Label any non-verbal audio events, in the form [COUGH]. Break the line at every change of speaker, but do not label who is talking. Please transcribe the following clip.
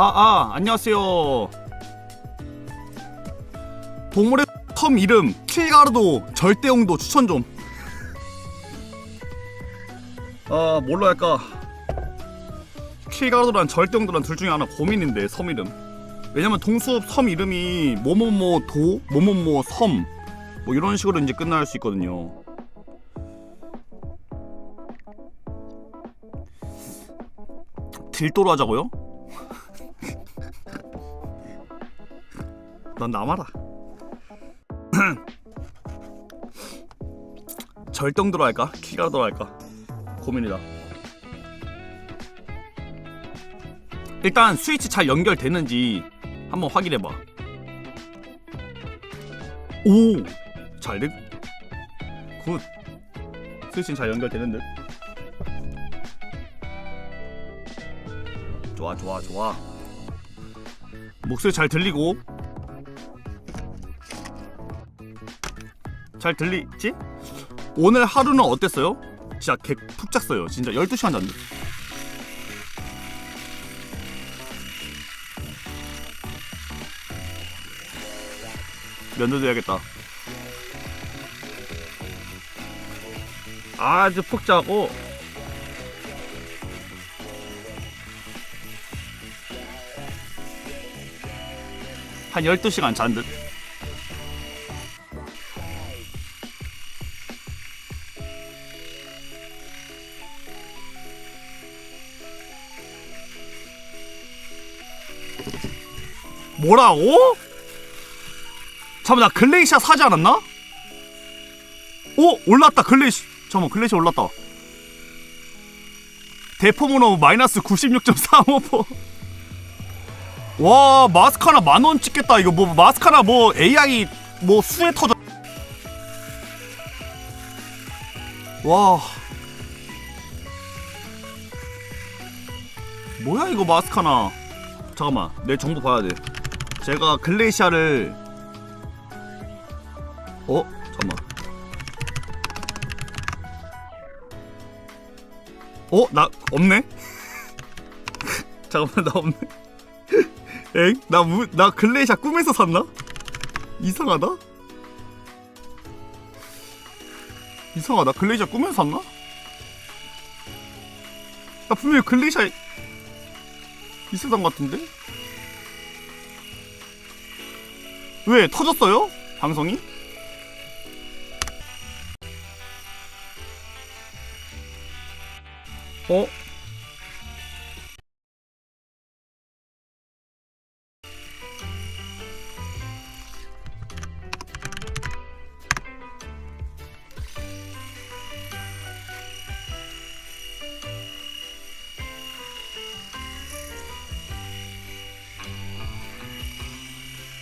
아, 아, 안녕하세요. 동물의 섬 이름 킬가르도 절대용도 추천 좀. 아, 뭘로 할까? 킬가르도랑 절대용도랑 둘 중에 하나 고민인데 섬 이름. 왜냐면 동숲 섬 이름이 뭐뭐뭐 도, 뭐뭐뭐 섬, 뭐 이런 식으로 이제 끝날 수 있거든요. 딜도로 하자고요? [LAUGHS] 난 남아라. 절정도로 할까? 키가도로 할까? 고민이다. 일단 스위치 잘 연결되는지 한번 확인해봐. 오, 잘 돼. 굿. 스위치는 잘 연결되는 듯. 좋아, 좋아, 좋아. 목소리 잘 들리고 잘 들리지? 오늘 하루는 어땠어요? 진짜 개푹 잤어요. 진짜 12시간 잤는데. 면도 돼야겠다. 아주 푹 자고 한 12시간 잔 듯. 뭐라고? 잠깐만 나 글레이시아 사지 않았나? 오 올랐다 글레이시 잠깐만 글레이시아 올랐다. 대포문어 마이너스 96.35%. 와 마스카나 만원 찍겠다. 이거 뭐 마스카나 뭐 AI 뭐 수에 터져. 와. 뭐야 이거 마스카나. 잠깐만 내 정보 봐야 돼 제가 글레이시아를 어 잠깐만 어 나 없네 [LAUGHS] 잠깐만 나 없네 [LAUGHS] 엥? 나, 무, 나 글레이샤 꿈에서 샀나? 이상하다? 이상하다. 글레이샤 꿈에서 샀나? 나 분명히 글레이샤 있었던 것 같은데? 왜? 터졌어요? 방송이? 어?